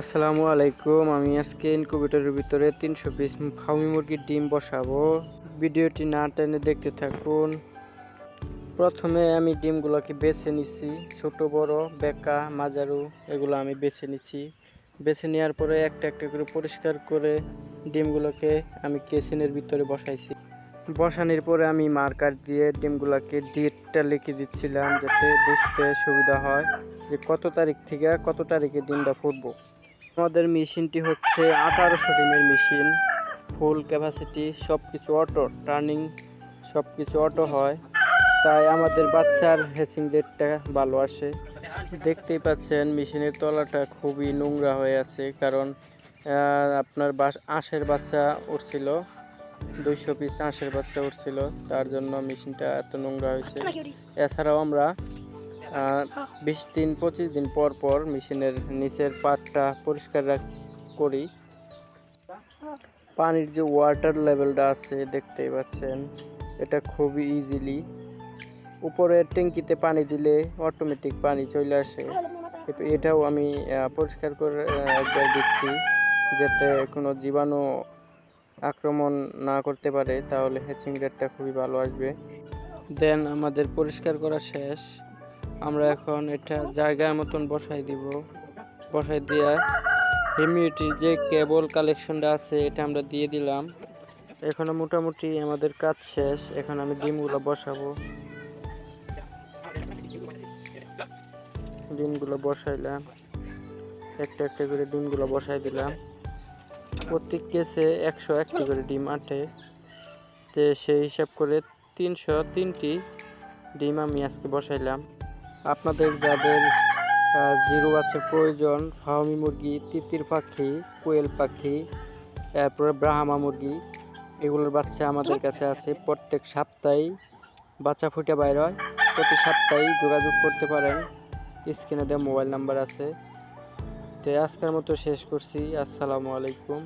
আসসালামু আলাইকুম, আমি আজকে ইনকিউবেটরের ভিতরে তিনশো পিস ফাউমি মুরগির ডিম বসাবো। ভিডিওটি না টেনে দেখতে থাকুন। প্রথমে আমি ডিমগুলোকে বেছে নিছি, ছোট, বড়, বেকা মাজারু এগুলো আমি বেছে নিছি। বেছে নেওয়ার পরে একটা একটা করে পরিষ্কার করে ডিমগুলোকে আমি কেসিনের ভিতরে বসাইছি। বসানোর পরে আমি মার্কার দিয়ে ডিমগুলোকে ডেটটা লিখে দিচ্ছিলাম, যাতে বুঝতে সুবিধা হয় যে কত তারিখ থেকে কত তারিখে ডিমটা ফুটবো। আমাদের মেশিনটি হচ্ছে আঠারোশো ডিমের মেশিন। ফুল ক্যাপাসিটি সব কিছু অটো টার্নিং সব কিছু অটো হয়। তাই আমাদের বাচ্চার হ্যাচিং রেটটা ভালো আসে। দেখতেই পাচ্ছেন মেশিনের তলাটা খুবই নোংরা হয়ে আছে কারণ আপনার বাস আঁশের বাচ্চা উঠছিল দুইশো পিস আঁশের বাচ্চা উঠছিল তার জন্য মেশিনটা এত নোংরা হয়েছে। এছাড়াও আমরা বিশ দিন, পঁচিশ দিন পর পর মেশিনের নিচের পাটটা পরিষ্কার করি। পানির যে ওয়াটার লেভেলটা আছে, দেখতেই পাচ্ছেন, এটা খুবই ইজিলি উপরে ট্যাঙ্কিতে পানি দিলে অটোমেটিক পানি চলে আসে। এটাও আমি পরিষ্কার করে একবার দিচ্ছি, যাতে কোনো জীবাণু আক্রমণ না করতে পারে, তাহলে হ্যাচিং রেটটা খুবই ভালো আসবে। দেন আমাদের পরিষ্কার করা শেষ। আমরা এখন এটা জায়গার মতন বসাই দিব। বসাই দিয়া হিউমিডিটির যে কেবল কালেকশনটা আছে, এটা আমরা দিয়ে দিলাম। এখনও মোটামুটি আমাদের কাজ শেষ। এখন আমি ডিমগুলো বসাবো। ডিমগুলো বসাইলাম। একটা একটা করে ডিমগুলো বসাই দিলাম। প্রত্যেক কেসে একশো একটি করে ডিম আটে। তো সেই হিসাব করে তিনশো তিনটি ডিম আমি আজকে বসাইলাম। আপনাদের যাদের জিরো আছে প্রয়োজন ফাহমি মুরগি, তিতির পাখি, কোয়েল পাখি তারপরে ব্রাহ্মা মুরগি, এগুলোর বাচ্চা আমাদের কাছে আছে প্রত্যেক সপ্তাহেই। বাচ্চা ফুটে বাইর হয়, প্রতি সপ্তাহেই যোগাযোগ করতে পারেন। স্ক্রিনে দেওয়া মোবাইল নাম্বার আছে। তো আজকের মতো শেষ করছি। আসসালামু আলাইকুম।